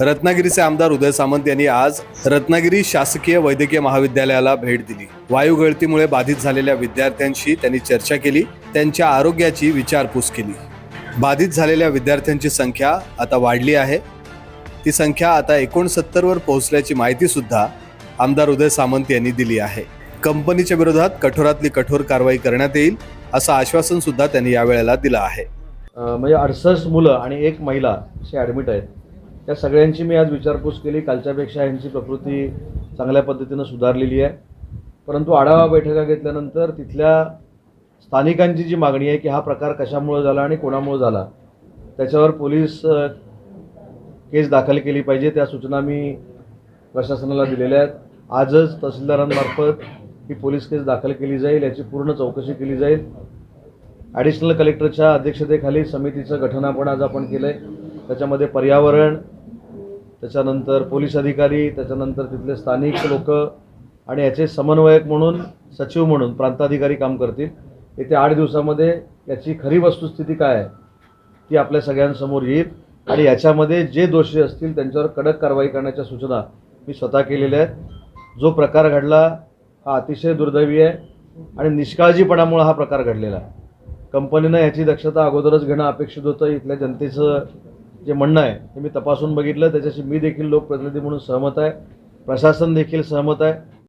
रत्नागिरीचे आमदार उदय सामंत यांनी आज रत्नागिरी शासकीय वैद्यकीय महाविद्यालयाला भेट दिली. वायू गळतीमुळे बाधित झालेल्या विद्यार्थ्यांशी त्यांनी चर्चा केली त्यांच्या आरोग्याची विचारपूस केली. बाधित झालेल्या विद्यार्थ्यांची संख्या आता वाढली आहे. ती संख्या आता एकोणसत्तरवर पोहोचल्याची माहिती सुद्धा आमदार उदय सामंत यांनी दिली आहे. कंपनीच्या विरोधात कठोरातली कठोर कारवाई करण्यात येईल असं आश्वासन सुद्धा त्यांनी यावेळेला दिलं आहे. म्हणजे अडसष्ट मुलं आणि एक महिला असे ॲडमिट आहेत. त्या सगळ्यांची मी आज विचारपूस केली. कालच्यापेक्षा यांची प्रकृती चांगल्या पद्धतीनं सुधारलेली आहे. परंतु आढावा बैठका घेतल्यानंतर तिथल्या स्थानिकांची जी मागणी आहे की हा प्रकार कशामुळे झाला आणि कोणामुळे झाला त्याच्यावर पोलीस केस दाखल केली पाहिजे. त्या सूचना मी प्रशासनाला दिलेल्या आहेत. आजच तहसीलदारांमार्फत ही पोलीस केस दाखल केली जाईल याची पूर्ण चौकशी केली जाईल. ॲडिशनल कलेक्टरच्या अध्यक्षतेखाली समितीचं गठन आपण आज आपण केलं आहे त्याच्यामध्ये पर्यावरण त्याच्यानंतर पोलीस अधिकारी त्याच्यानंतर तिथले स्थानिक लोक आणि याचे समन्वयक म्हणून सचिव म्हणून प्रांताधिकारी काम करतील. येत्या आठ दिवसामध्ये याची खरी वस्तुस्थिती काय आहे ती आपल्या सगळ्यांसमोर येईल आणि याच्यामध्ये जे दोषी असतील त्यांच्यावर कडक कारवाई करण्याच्या सूचना मी स्वतः केलेल्या आहेत. जो प्रकार घडला हा अतिशय दुर्दैवी आहे आणि निष्काळजीपणामुळे हा प्रकार घडलेला आहे. कंपनीनं याची दक्षता अगोदरच घेणं अपेक्षित होतं. इथल्या जनतेचं जे म्हणणं आहे हे मी तपासून बघितलं. त्याच्याशी मी देखील लोकप्रतिनिधी म्हणून सहमत आहे. प्रशासन देखील सहमत आहे.